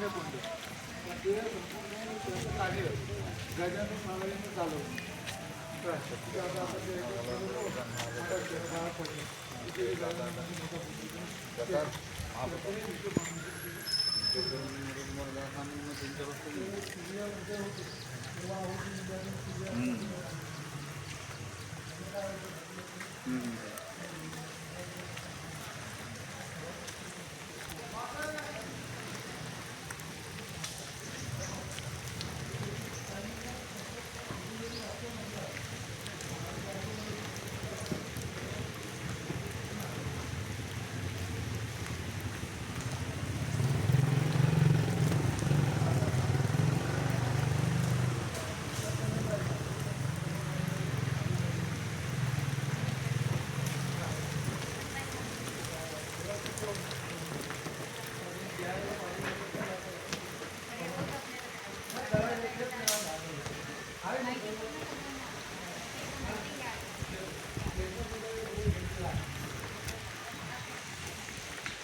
पंचगंगा कुंड पण ते संपूर्ण त्याचं कार्य गजानन महाराजांनी चालवलं काय? ते आता आपण ते एक चालवलं होतं. आता ते गावात पडलं. तिथे गजानन मोठा पुतळा. ते- ते विष्णू भगवान.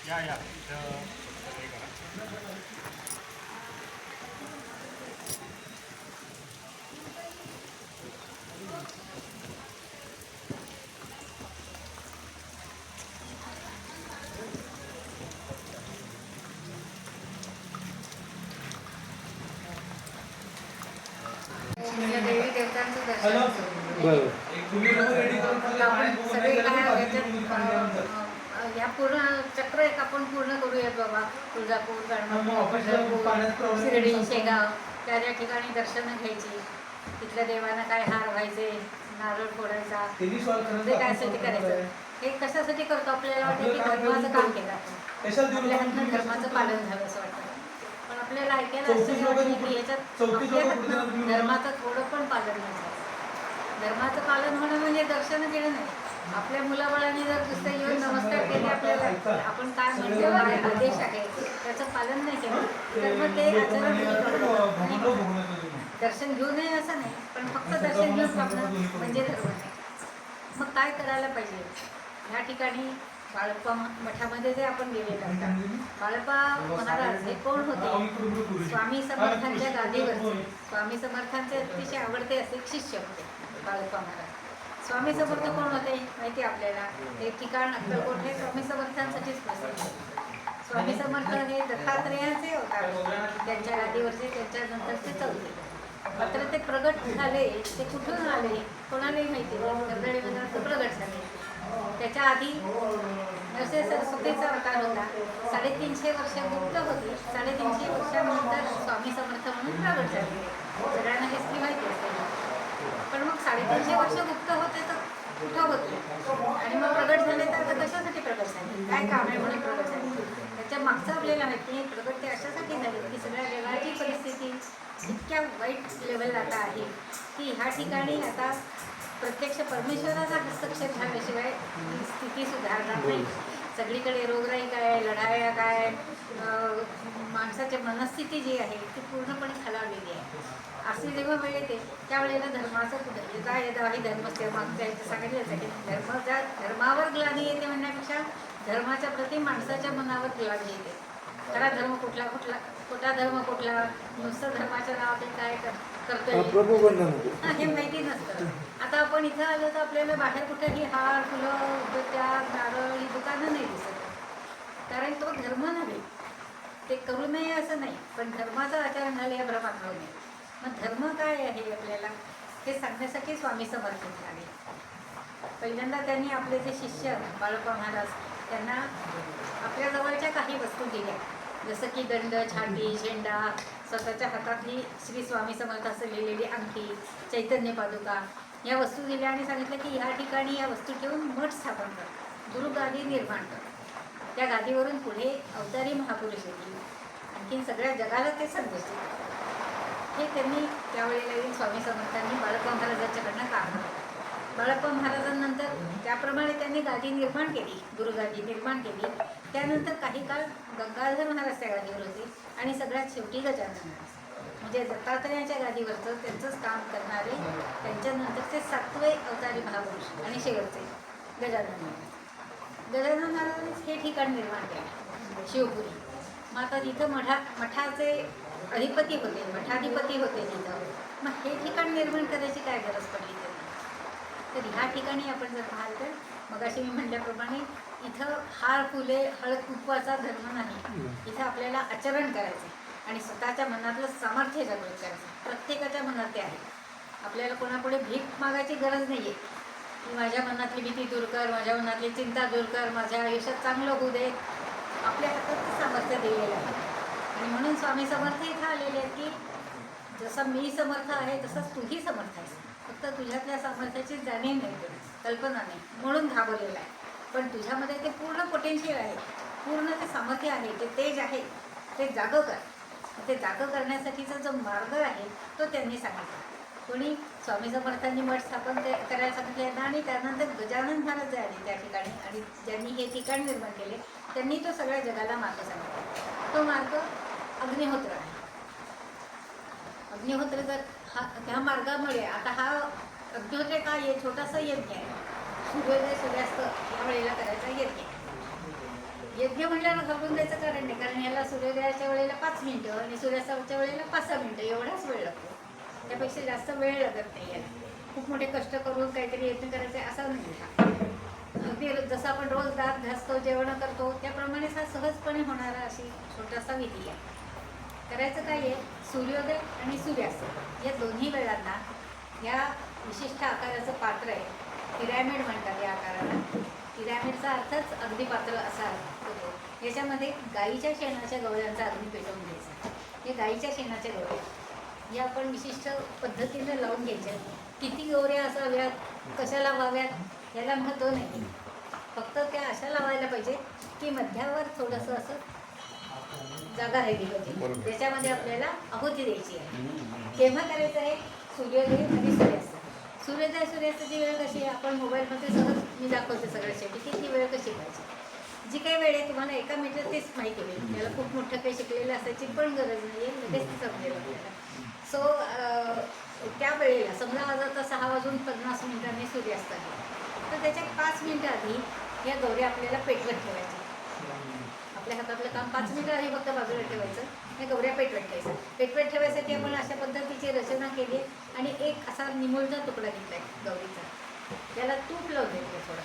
या या इथं हे करा. या देवी काय या पूर्ण चक्र एक आपण पूर्ण करूयात बाबा. तुळजापूर शिर्डी शेगाव. त्या त्या ठिकाणी दर्शनं घ्यायची. तिथल्या देवांना काय हार व्हायचे नारळ फोडायचा. ते कायसाठी करायचं. हे कशासाठी करतो आपल्याला वाटतं की धर्माचं काम केलं आपण? आपल्या हातनं धर्माचं पालन झालं असं वाटतं. पण आपल्याला ऐकायला वाटतं की याच्यात आपल्या धर्माचं थोडं पण पालन नाही झालं. धर्माचं पालन होणं म्हणजे दर्शन घेणं नाही. आपल्या मुलाबाळांनी जर नुसतं येऊन नमस्कार केले आपल्याला आपण काय म्हणतो आदेश आहे त्याचं पालन नाही केलं तर मग ते आचरण. दर्शन घेऊ नये असं नाही पण फक्त दर्शन घेऊन वागणं म्हणजे धर्म नाही. मग काय करायला पाहिजे? ह्या ठिकाणी बाळप्पा मठामध्ये जे आपण गेलेलो होता बाळप्पा महाराज हे कोण होते? स्वामी समर्थांच्या गादीवरचे. स्वामी समर्थांचे अतिशय आवडते असे शिष्य होते. बाळप्पा स्वामी समर्थ कोण होते माहिती आपल्याला? हे ठिकाण अक्कलकोट हे स्वामी समर्थांसाठीच प्रसिद्ध स्वामी समर्थ हे दत्तात्रेयांचे होतात त्यांच्या गादीवरचे त्यांच्यानंतरचे चौथे. मात्र ते प्रगट झाले ते कुठून आले कोणालाही माहिती नाही. कर्दळीमध्ये ते प्रगट झाले. त्याच्या आधी नरसे सरस्वतीचा अवतार होता. साडेतीनशे वर्ष गुप्त होती. साडेतीनशे वर्षानंतर स्वामी समर्थ म्हणून प्रगट झाले. सगळ्यांना हिस्ट्री माहिती असते. पण मग साडेतीनशे वर्ष गुप्त होते तर कुठं होते? आणि मग प्रगट झाले तर कशासाठी प्रगट झाले? काय काम आहे म्हणून प्रगट झाले? त्याच्या मागचं आपल्याला माहिती आहे प्रगट ते अशासाठी झाले? की सगळ्या जगाची परिस्थिती इतक्या वाईट लेवलला आता आहे की ह्या ठिकाणी आता प्रत्यक्ष परमेश्वराचा हस्तक्षेप झाल्याशिवाय ही स्थिती सुधारणार नाही. सगळीकडे रोगराई काय लढाया काय माणसाची मनस्थिती जी आहे ती पूर्णपणे खालावलेली आहे. अशी जेव्हा वेळ येते त्यावेळेला धर्माचं कुठं? काय येतं ही धर्मस्य मागच्या की धर्म ज्या धर्मावर ग्लानी येते म्हणण्यापेक्षा धर्माच्या प्रती माणसाच्या मनावर ग्लानी येते. खरा धर्म कुठला कुठला खोटा धर्म कुठला? नुसतं धर्माच्या नावाने काय कर- करतोय? हा, माहिती नसतं. आता आपण इथं आलो तर आपल्याला बाहेर कुठेही हार फुलं उदबत्त्या नारळ ही दुकानं नाही दिसत. कारण तो धर्म नव्हे. ते करू नये असं नाही पण धर्माचं आचार झालं या भ्रमात राहू नये मग धर्म काय आहे आपल्याला? हे सांगण्यासाठी स्वामी समर्थ झाले. पहिल्यांदा त्यांनी आपले जे शिष्य बाळप्पा महाराज त्यांना आपल्या जवळच्या काही वस्तू दिल्या. जसं की दंड छाटी झेंडा स्वतःच्या हातातली श्री स्वामी समर्थ असं लिहिलेली अंगठी चैतन्य पादुका या वस्तू दिल्या आणि सांगितलं की ह्या ठिकाणी या वस्तू ठेवून मठ स्थापन कर. गुरुगादी निर्माण कर. त्या गादीवरून पुढे अवतारी महापुरुष होतील आणखीन सगळ्या जगाला ते संदेश हे त्यांनी त्यावेळेला स्वामी समर्थांनी बाळप्पा महाराजांच्याकडनं काम बाळप्पा महाराजांनंतर त्याप्रमाणे त्यांनी गादी निर्माण केली गुरुगादी निर्माण केली. त्यानंतर काही काळ गंगाधर महाराज त्या गादीवर होते आणि सगळ्यात शेवटी गजानन महाराज. म्हणजे दत्तात्रयाच्या गादीवरचं त्यांचंच काम करणारे त्यांच्यानंतरचे सातवे अवतारी महापुरुष आणि शेवटचे गजानन महाराज. गजानन महाराजांनीच हे ठिकाण निर्माण केलं. शिवपुरी. मग आता तिथं मठा मठाचे अधिपती होते मठाधिपती होते तिथं. मग हे ठिकाण निर्माण करायची काय गरज पडली तर ह्या ठिकाणी आपण जर पाहाल तर मगाशी मी म्हटल्याप्रमाणे इथं हार फुले हळद कुंकवाचा धर्म नाही. इथं आपल्याला आचरण करायचं आणि स्वतःच्या मनातलं सामर्थ्य जागृत करायचं प्रत्येकाच्या मनात ते आहे. आपल्याला कोणापुढे भीक मागायची गरज नाही आहे माझ्या मनातली भीती दूर कर माझ्या मनातली चिंता दूर कर माझ्या आयुष्यात चांगलं होऊ दे. आपल्या हातात सामर्थ्य दिलेलं आहे. आणि म्हणून स्वामी समर्थ इथं आलेले आहेत की जसं मी समर्थ आहे तसंच तूही समर्थ आहेस. फक्त तुझ्यातल्या सामर्थ्याची जाणीव नाही कल्पना नाही म्हणून घाबरलेला आहे. पण तुझ्यामध्ये ते पूर्ण पोटेन्शियल आहे. पूर्ण ते सामर्थ्य आहे ते तेज आहे ते जागं कर. ते जागं करण्यासाठीचा जो मार्ग आहे तो त्यांनी सांगितला. कोणी स्वामी समर्थांनी मठ स्थापन ते करायला सांगितले आणि त्यानंतर गजानन महाराज जे आले त्या ठिकाणी आणि ज्यांनी हे ठिकाण निर्माण केले त्यांनी तो सगळ्या जगाला मार्ग सांगितला. तो मार्ग अग्निहोत्र आहे. अग्निहोत्र जर हा ह्या मार्गामुळे आता हा अग्निहोत्र काय आहे छोटासा यज्ञ आहे? सूर्योदय सूर्यास्त या वेळेला करायचा यज्ञ आहे. यज्ञ म्हटल्यावर घाबरून द्यायचं कारण नाही कारण याला सूर्योदयाच्या वेळेला पाच मिनटं आणि सूर्यास्ताच्या वेळेला पाच सहा मिनटं एवढाच वेळ लागतो. त्यापेक्षा जास्त वेळ लागत नाही याला खूप मोठे कष्ट करून काहीतरी यत्न करायचे असा नाही हा. अगदी जसं आपण रोज दात घासतो जेवण करतो त्याप्रमाणेच हा सहजपणे होणारा अशी छोटासा विधी आहे. करायचं काय आहे? सूर्योदय आणि सूर्यास्त. या दोन्ही वेळांना या विशिष्ट आकाराचं पात्र आहे. पिरॅमिड म्हणतात या आकाराला. पिरॅमिडचा अर्थच अगदी पात्र असा होतो. याच्यामध्ये गाईच्या शेणाच्या गवळ्यांचा अग्नी पेटवून घ्यायचा. हे गाईच्या शेणाच्या गवळ्या या आपण विशिष्ट पद्धतीने लावून घ्यायच्या. किती गौऱ्या असाव्यात? कशा लावाव्यात याला महत्त्व नाही. फक्त त्या अशा लावायला पाहिजे की मध्यावर थोडंसं असं जागा राहिली पाहिजे. त्याच्यामध्ये आपल्याला आहुती द्यायची आहे. केव्हा करायचं आहे? सूर्योदय आणि सूर्यास्त. सूर्योदय सूर्यास्ताची वेळ कशी आहे? आपण मोबाईलमध्ये सहज मी दाखवते सगळ्या शेवटी. की ती वेळ कशी पाहिजे? जी काही वेळ आहे तुम्हाला एका मिनिटात तेच माहिती होईल त्याला खूप मोठं काही शिकलेलं असायची पण गरज नाही आहे लगेच ते समजेल आपल्याला. सो त्यावेळेला समजा आज आता सहा वाजून पन्नास मिनिटांनी सूर्यास्त आहे तर त्याच्या पाच मिनिटं आधी या गौऱ्या आपल्याला पेटवत ठेवायच्या आपल्या हातातलं काम पाच मिनिटं आधी फक्त बाजूला ठेवायचं या गौऱ्या पेटवत ठेवायचं पेटवत ठेवायसाठी आपण अशा पद्धतीची रचना केली आणि एक असा निमुळता तुकडा घेतलाय गौरीचा. त्याला तूप लावून घेतलं थोडं.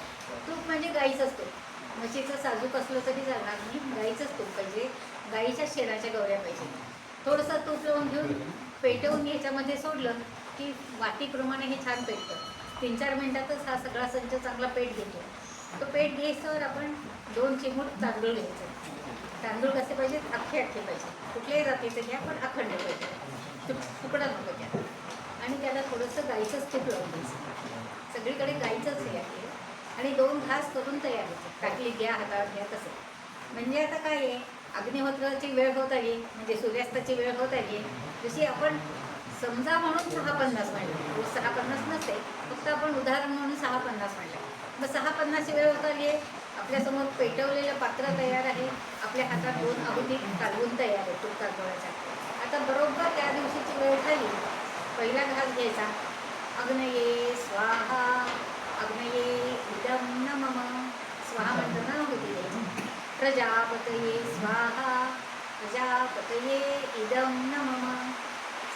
तूप म्हणजे गाईचंच तूप. म्हशीचं साजूक असलं तरी चालणार नाही. गाईचंच तूप पाहिजे. गाईच्या शेणाच्या गौऱ्या पाहिजे. थोडंसं तूप लावून घेऊन पेटवून ह्याच्यामध्ये सोडलं की वाटीप्रमाणे हे छान पेटतं. तीन चार मिनिटातच हा सगळा संच चांगला पेट घेतो. तो पेट घ्यायच्यावर आपण दोन चिमूट तांदूळ घ्यायचे. तांदूळ कसे पाहिजेत? अख्खे अख्खे पाहिजे कुठल्याही जातीचं घ्या पण अखंड पाहिजे. तुक- तुकडा नको घ्या. आणि त्याला थोडंसं गाईचंच तूप लावून द्यायचं सगळीकडे गाईचंच हे आहे. आणि दोन घास करून तयार होते काटली घ्या हातावर घ्या तसं. म्हणजे आता काय आहे? अग्निहोत्राची वेळ होत आली म्हणजे सूर्यास्ताची वेळ होत आली जशी आपण समजा म्हणून सहा पन्नास म्हणलं म्हणजे सहा पन्नास नसते फक्त आपण उदाहरण म्हणून सहा पन्नास म्हणलं. मग सहा पन्नासची वेळ होत आली आहे. आपल्यासमोर पेटवलेलं पात्र तयार आहे. आपल्या हातात दोन आहुती कालवून तयार आहे तूप तांदूळाच्या आता बरोबर त्या दिवशीची वेळ झाली. पहिला घास घ्यायचा. अग्नये स्वाहा. अग्नये इदं नमः. स्वाहा म्हणताना होती द्यायची. प्रजापतये स्वाहा प्रजापतये न ममा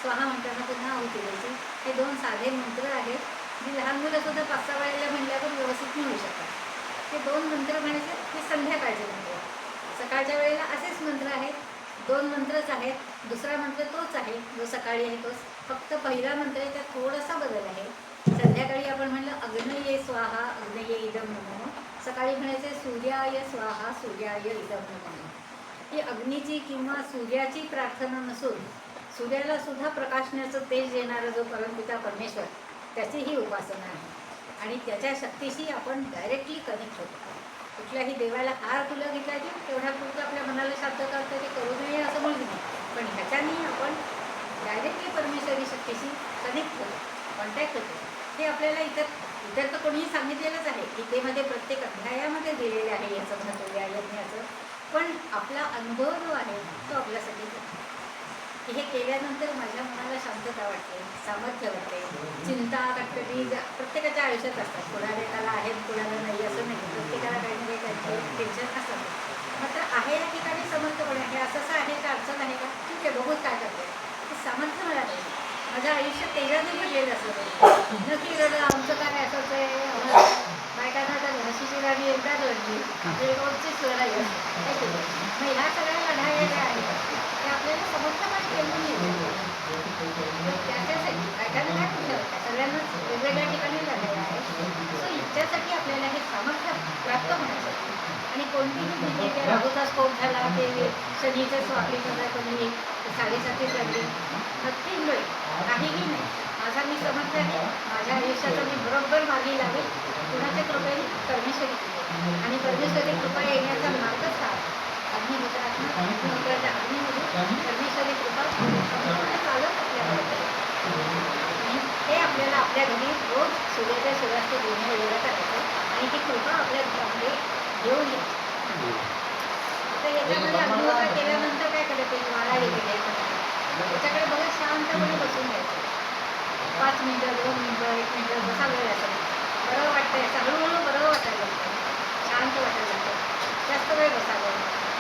स्वाहा म्हणताना पुन्हा आहुती द्यायची हे दोन साधे मंत्र आहेत. जी लहान मुलं सुद्धा पाच सहा वेळेला म्हणल्यावर व्यवस्थित मिळू शकतात. हे दोन मंत्र म्हणायचे हे संध्याकाळचे मंत्र सकाळच्या वेळेला असेच मंत्र आहेत. दोन मंत्रच आहेत. दुसरा मंत्र तोच आहे. जो सकाळी आहे तोच. फक्त पहिला मंत्र आहे त्यात थोडासा बदल आहे. संध्याकाळी आपण म्हणलं अग्नये स्वाहा अग्नये इदम नमो. सकाळी म्हणायचे सूर्याय स्वाहा सूर्याय इदम ही अग्नीची किंवा सूर्याची प्रार्थना नसून सूर्याला सुद्धा प्रकाशण्याचं तेज देणारा जो परमपिता परमेश्वर त्याची ही उपासना आहे. आणि त्याच्या शक्तीशी आपण डायरेक्टली कनेक्ट होतो. कुठल्याही देवाला हार फुलं घेतला की तेवढ्या पुरतं आपल्या मनाला शांत करतं ते करू नये असं म्हणू नये. पण ह्याच्याने आपण डायरेक्टली परमेश्वरी शक्तीशी कनेक्ट होतो कॉन्टॅक्ट होतो. हे आपल्याला इतर इतर तर कोणीही सांगितलेलंच आहे. गीतेमध्ये प्रत्येक अध्यायामध्ये दिलेले आहे याचं महत्त्व या यज्ञाचं. पण आपला अनुभव जो आहे तो आपल्यासाठी की हे केल्यानंतर माझ्या मनाला शांतता वाटते सामर्थ्य वाटते. चिंता कटकटी प्रत्येकाच्या आयुष्यात असतात. कुणाला त्याला आहेत कुणाला नाही असं नाही. प्रत्येकाला काही ना काही काही टेन्शन असतात मात्र आहे या ठिकाणी समर्थपणे आहे. असं असं आहे का अडचण आहे का? ठीक आहे बघूच काय करते. ते सामर्थ्य मला नाही. माझं आयुष्य तेजाने भरलेलं असलं नक्की रडलं आमचं काय असंच आहे बायकांना तर म्हशीची गाडी एकदाच रडली. आपली रोजचीच लढाई असते. मग ह्या सगळ्या लढाई ज्या आहेत ते आपल्याला समर्थपणे केलं नाही त्याच्यासाठी बायकांना काय कुठलं सगळ्यांनाच वेगवेगळ्या ठिकाणी लढाई आहे सो इच्छासाठी आपल्याला हे सामर्थ्य प्राप्त होण्यासाठी आणि कोणतीही भीती राहूचा स्कोप झाला ते शनीचं स्वामी झाला कोणी साडेसाती लागली नक्की मिळेल काहीही नाही. माझा मी समर्थ आहे माझ्या आयुष्याचा मी बरोबर मार्गी लागेल कुणाच्या कृपेने परमेश्वरी आणि परमेश्वरी कृपा येण्याचा मार्गच हा अग्निहोत्रातून अग्निहोत्राच्या अग्नीमध्ये म्हणजे परमेश्वरी कृपा संपूर्ण चालत आपल्याला हे आणि ते आपल्याला आपल्या घरी रोज सूर्याच्या सूर्यास्त देण्या एवढा करायचं आणि ती कृपा आपल्या घरामध्ये घेऊन येते तर याच्यामध्ये अग्निहोत्र केल्यानंतर काय करायचं वाळा वगैरे त्याच्याकडे बघा शांतपणे बसून घ्यायचं. पाच मिनटं दोन मिनटं एक मिनटं जसा वेळ असेल बरं वाटतंय चालू हळूहळू बरं वाटायला लागतं. शांत वाटायला लागतं. जास्त वेळ बसावं.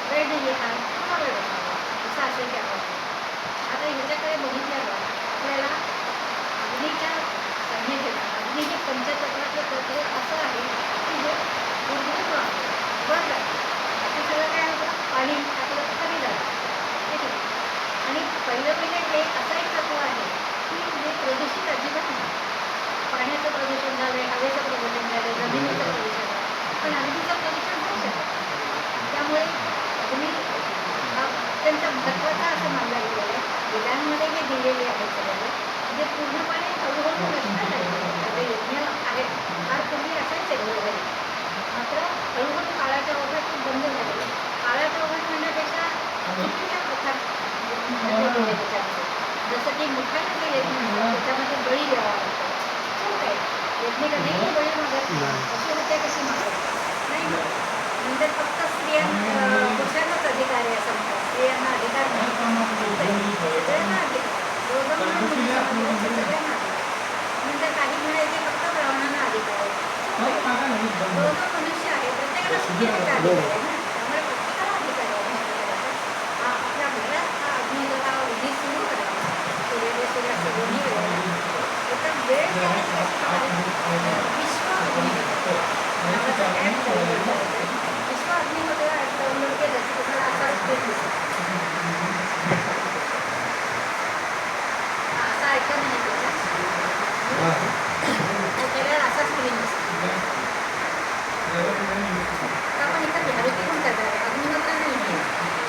वेळ नाही येणार थोडा वेळ बसावा. असं असेल त्या आता ह्याच्याकडे बघितल्यावर आपल्याला अग्नीच्या संहितेत अग्नीचे पंचतत्वाचं तत्व असं आहे की जे ऊर्ध्वत्व आहे. वर ते सगळं काय होतं? पाणी. आपलं तर खाली जातं. ठीक आहे. आणि पहिलं म्हणजे हे असं एक तत्व आहे. की जे प्रदूषित अजिबात नाही. पाण्याचं प्रदूषण झालं हवेचं प्रदूषण झालं जमिनीचं प्रदूषण झालं पण अग्नीचं प्रदूषण होऊ शकतं त्यामुळे अग्नी हा अत्यंत महत्त्वाचा असं मानला गेलेला आहे. वेदांमध्ये हे दिलेले आहे सगळ्यांना म्हणजे पूर्णपणे हळूहळू नष्ट झाले आता यज्ञ आहेत फार पूर्वी असायचे घरोघरी मात्र हळूहळू काळाच्या ओघात ते बंद झाले काळाच्या ओघात म्हणण्यापेक्षा चुकीच्या प्रथा त्याच्यामध्ये जसं की जे यज्ञ असतात त्याच्यामध्ये बळी चूक आहे. यज्ञ कधीही बळी मागत नाही. अशी होते कशी मागत नाही? ना. म्हणजे फक्त स्त्रिया अं, पुरुषांनाच अधिकार आहे म्हणतात. स्त्रियांना अधिकार नाही. सगळ्यांना अधिकार आहे. म्हणजे काही म्हणायचे फक्त ब्राह्मणांना अधिकार आहे. मनुष्य आहे प्रत्येकाला सुखीचा अधिकार आहे ना त्यामुळे प्रत्येकाला अधिकार आहे अग्निहोत्राचा. हा आपल्या घरात हा अग्निहोत्र हा विधी सुरू करायचा सूर्योदय सूर्यास्त दोन्ही वेळेला एका वेळ ठेवण्याची कशी करायची? विश्व अग्निहोत्र नावाचा ॲप डाउनलोड करायचा विश्व अग्निहोत्र ॲप डाउनलोड केलं की तुम्हाला असा स्क्रीन दिसेल हा, असा ऐकन आहे त्याचा तो केल्यावर असा स्क्रीन दिसेल आता आपण इथं घरगुती पण करतात अग्निहोत्र नाही आहे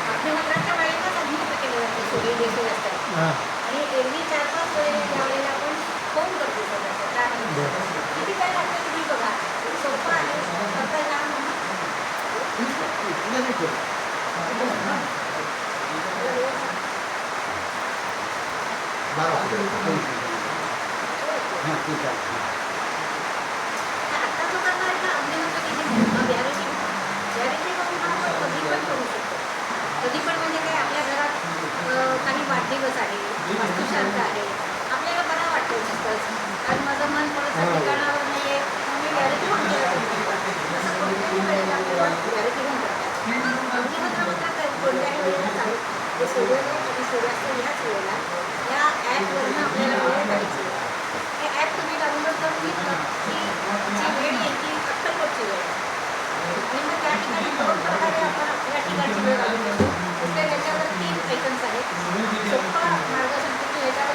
अग्निहोत्राच्या वेळेलाच अग्निहोत्र केलं जातं सूर्योदय सूर्यास्त आणि एरवी चार पाच वेळेला त्यावेळेला आपण फोन करतो सगळ्याचं त्यानंतर किती काय लागतं तुम्ही बघा सोपं आहे करता लहान आता जो करणार आहे ना अग्निहोत्र किती हा गॅरेजी गॅरेजी करून हा आपण कधी पण करू शकतो कधी पण म्हणजे काय आपल्या घरात अं, वाढदिवस आहे. वास्तुशांत आहे. आपल्याला बरं वाटतं नुसतंच. कारण माझं मन थोडंसं ठिकाणावर नाही आहे मी गॅरेजी केलं असं कोणत्याही वेळेला आपल्याला गॅरेजी मात्र काय कोणत्याही वेळेला चालू जे सूर्योदय आणि सूर्यास्त ह्याच वेळेला या ॲपवरनं आपल्याला वेळ आहे. हे ॲप तुम्ही डाउनलोड करून घेतलं की जी वेळ येईल ती अक्कलकोटची वेळ. आहे. आणि मग त्या ठिकाणी दोन प्रकारे आपण आपल्या ठिकाणची वेळ घालू शकतो तर त्याच्यावर तीन आयकन्स आहेत. सोप्पा मार्ग सांगतो की ह्याच्यावर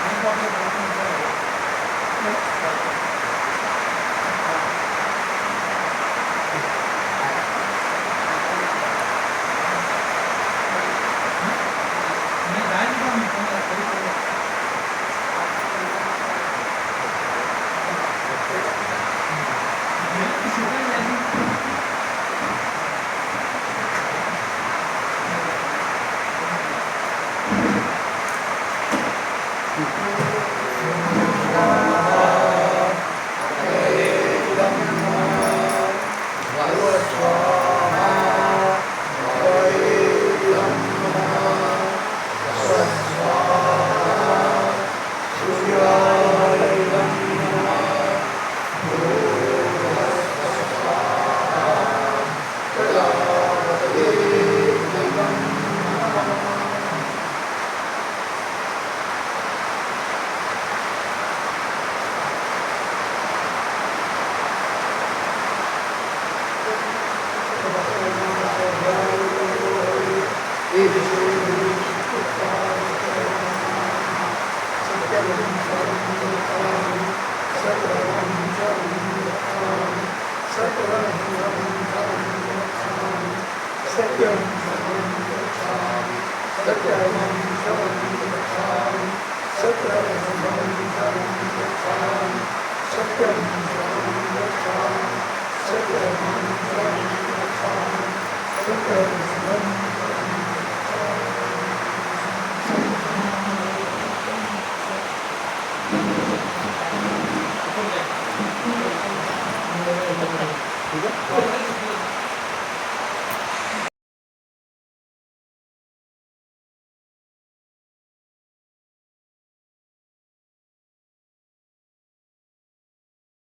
आता आलं इथे ते